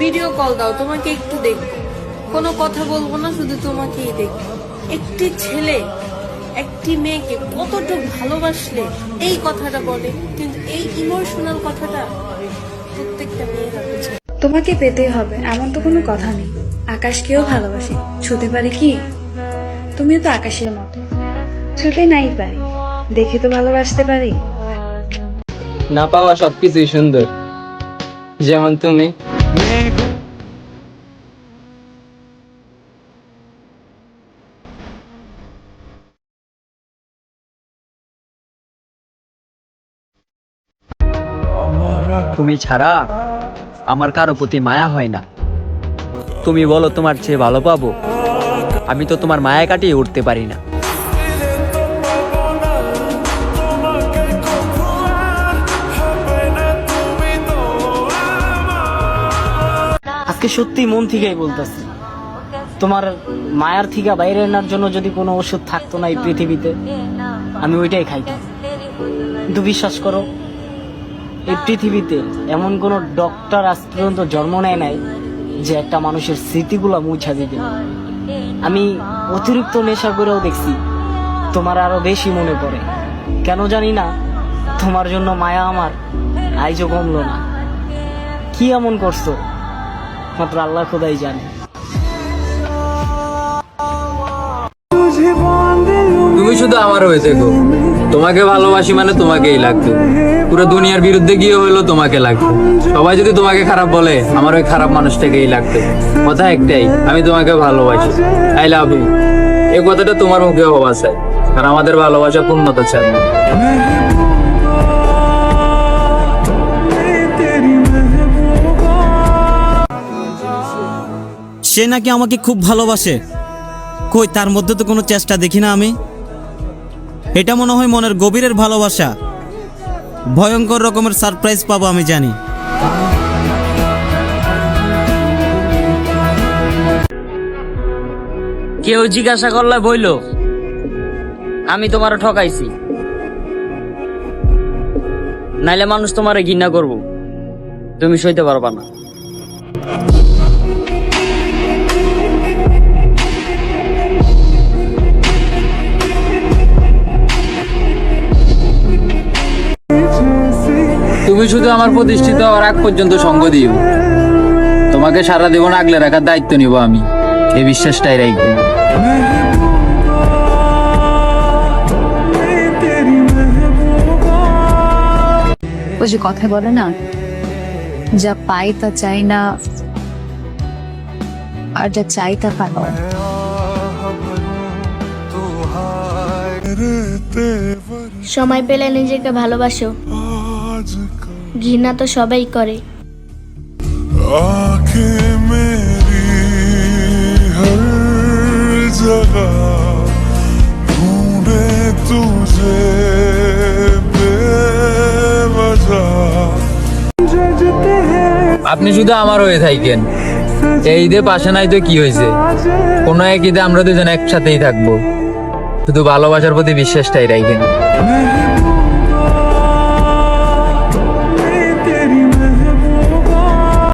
Video call দাও তোমাকে একটু দেখব। কোনো কথা বলব না শুধু তোমাকেই দেখব। একটি ছেলে একটি মেয়েকে কতটা ভালোবাসলে এই কথাটা বলে কিন্তু এই ইমোশনাল কথাটা প্রত্যেকটা মেয়েরা বুঝে তোমাকে পেতে হবে এমন তো কোনো কথা নেই। আকাশকেও ভালোবাসি ছুতে পারি কি? তুমিও তো আকাশের মতো। ছুতে নাই পারি দেখে তো ভালোবাসতে পারি। না পাওয়া সবকিছুই সুন্দর। যেমন তুমি তুমি ছাড়া আমার কারও প্রতি মায়া হয় না। তুমি বলো তোমার চেয়ে ভালো পাবো। আমি তো তোমার মায়া কাটিয়ে উঠতে পারি না। আজকে সত্যি মন থেকেই বলতেছি, তোমার মায়ার থেকে বাইরে আনার জন্য যদি কোনো ওষুধ থাকতো না এই পৃথিবীতে, আমি ওইটাই খাইতাম। কিন্তু বিশ্বাস করো, এই পৃথিবীতে এমন কোনো ডক্টর আজ পর্যন্ত জন্ম নেয় নাই যে একটা মানুষের স্মৃতিগুলো মুছা দিবে। আমি অতিরিক্ত নেশা করেও দেখছি, তোমার আরও বেশি মনে পড়ে। কেন জানি না, তোমার জন্য মায়া আমার আইজও কমলো না। কি এমন করছ? মাত্র আল্লাহ খোদাই জানে। তুমি শুধু আমার হয়ে থেকো। তোমাকে ভালোবাসি মানে তোমাকেই লাগতো পুরো দুনিয়ার বিরুদ্ধে গিয়ে হলো তোমাকে লাগবে। সবাই যদি তোমাকে খারাপ বলে, আমার ওই খারাপ মানুষটাকেই লাগবে। কথা একটাই, আমি তোমাকে ভালোবাসি। আই লাভ ইউ এই কথাটা তোমার মুখে হওয়া চাই। আর আমাদের ভালোবাসা পূর্ণতা চাই সে নাকি আমাকে খুব ভালোবাসে। কই, তার মধ্যে তো কোনো চেষ্টা দেখি না আমি। এটা মনে হয় মনের গভীরের ভালোবাসা। ভয়ঙ্কর রকমের সারপ্রাইজ পাবো আমি জানি। কেউ জিজ্ঞাসা করলে বইল, আমি তোমার ঠকাইছি। নাইলে মানুষ তোমারে ঘৃণা করব। তুমি সইতে পারবা না। তুমি শুধু আমার প্রতিষ্ঠিত হওয়ার আগ পর্যন্ত সঙ্গ দিও। তোমাকে সারা জীবন আগলে রাখার দায়িত্ব নিব আমি। এই বিশ্বাসটাই রাখব ওই যে কথা বলে না যা পাই তা চাই না আর যা চাই তা পাবো সময় পেলে নিজেকে ভালোবাসো। ঘৃণা তো সবাই করে। আপনি শুধু আমার হয়ে থাকেন। এই ঈদে পাশে নাই তো কি হয়েছে? কোনো এক ঈদে আমরা দুজন একসাথেই থাকব। শুধু ভালোবাসার প্রতি বিশ্বাসটাই রাখেন।